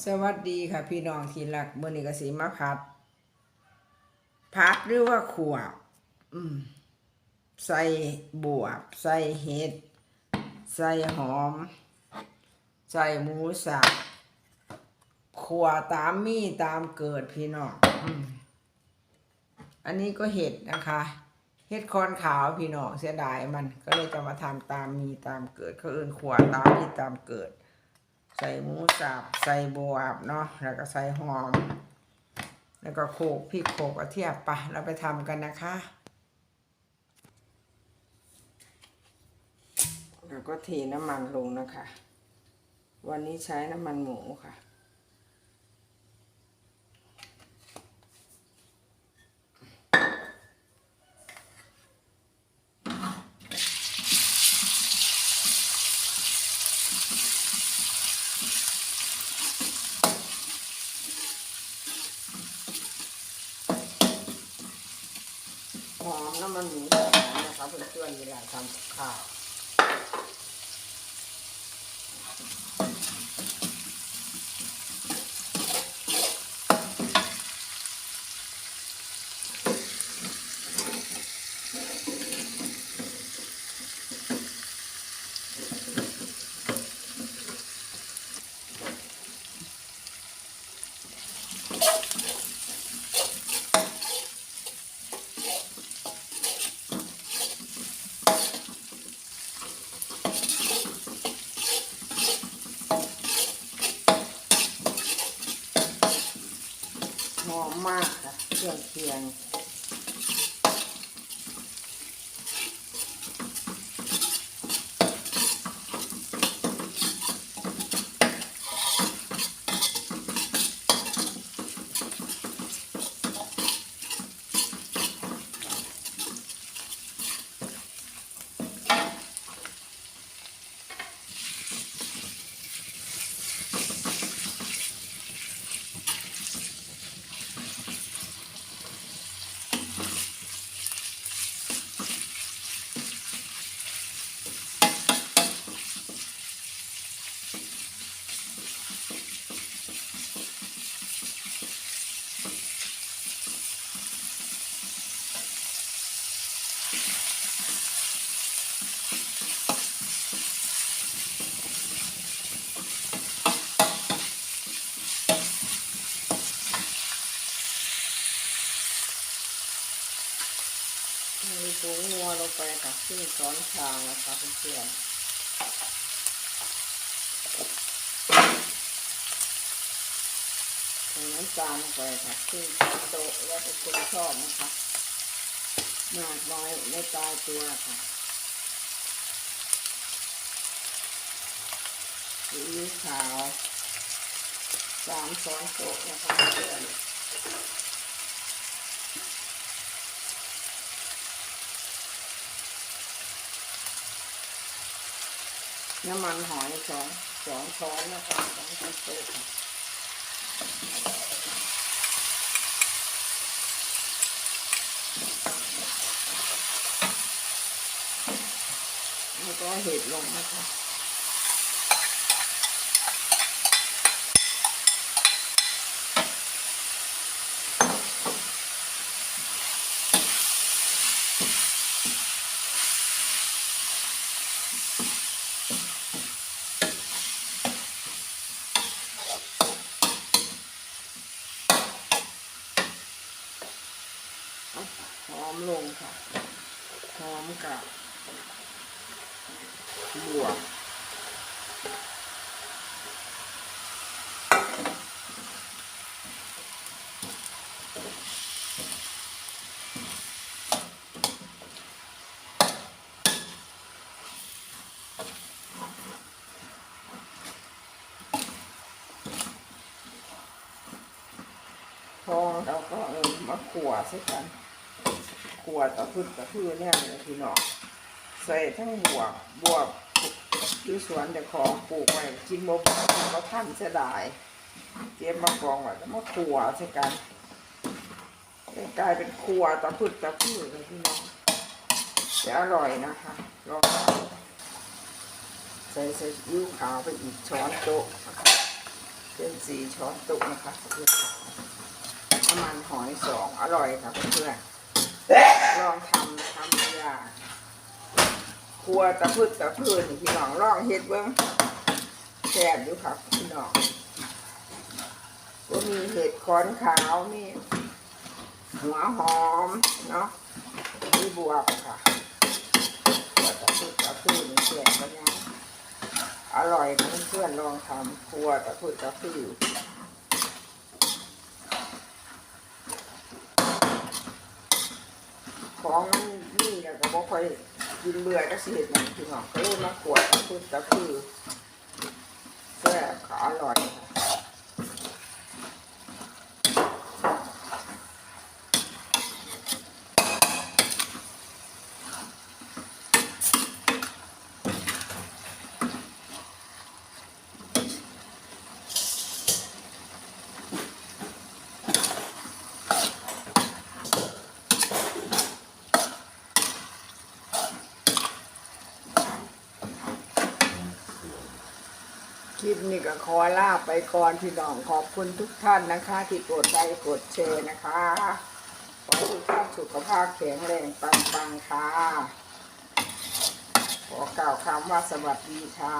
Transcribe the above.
สวัสดีค่ะ พี่น้องที่รักเมื่อนี้ก็สีมาพัดพัดหรือว่าขวบอืมใส่บวบ ใส่เห็ด ใส่หอม ใส่หมูสับขวตามมีตามเกิดพี่น้องอันนี้ก็เห็ดนะคะเห็ดคอนขาวพี่น้องเสียดายมันก็เลยจะมาทำตามมีตามเกิดเขาเอื่นขวตามมีตามเกิด ใส่หมูสับใส่บวบเนาะแล้วก็ใส่หอม แล้วก็โขกพริกโขกกระเทียมไปะเราไปทำกันนะคะแล้วก็เทน้ำมันลงนะคะ วันนี้ใช้น้ำมันหมูค่ะ หอ มันหมูหอมนะคะเพื่อนๆเวลาทำข้าวหอ มมากค่ะเครื่องเคียง มีผงนัวลงไปค่ะครึ่งช้อนชานะคะเพื่อนๆใส่น้ำตาลลงไปค่ะครึ่งโตแล้วแต่คนชอบนะคะมากน้อยไม่ตายตัวค่ะซีขาวสามช้อนโต๊ะนะคะเพื่อน น้ำมันหอยสองสองช้อนนะคะสองช้อนโต๊ะแล้วก็เห็ดลงนะคะ หอมลงค่ะหอมกับบวกพอเราก็เออมาขวใส่กัน ขวดตะพึ่งตะพื้เนี่ยเลยพี่น้องใส่ทั้งบวบบวบอยู่สวนแต่ของปลูกไว้กินโมบก็ท่านเสียดายเก็บมากองไว้แล้วมาขวใส่กันกลายเป็นขัวตะพึ่งตะพื้เลยพี่น้องจะอร่อยนะคะลองใส่ใส่ยูขาวไปอีกช้อนโต๊ะนะคะเป็นสีช้อนโตุกนะคะเพื่อนน้ำมันหอยสองอร่อยค่ะเพื่อน ลองทำทำยากครัวตะพืดตะพืนพี่น้องลองเฮ็ดเบิ้งแซ่บอยู่ครับพี่น้องก็มีเห็ดขอนขาวมีหัวหอมเนาะมีบวบค่ะครัวตะพืดตะพืนแซ่บกันยังอร่อยเพื่อนๆลองทำครัวตะพืดตะพือ ของมันนี่แล้วก็บ่ค่อยกินเบื่อก็สิเห็ดหยังพี่น้องก็เลยมาขวดตะพืดตะพือแซ่บค่ะอร่อยค่ะ คลิปนี้ก็ขอลาไปก่อนพี่น้องขอบคุณทุกท่านนะคะ ที่กดไลค์กดแชร์นะคะขอให้ทุกท่านสุขภาพแข็งแรงปังๆค่ะ ขอกล่าวคำว่าสวัสดีค่ะ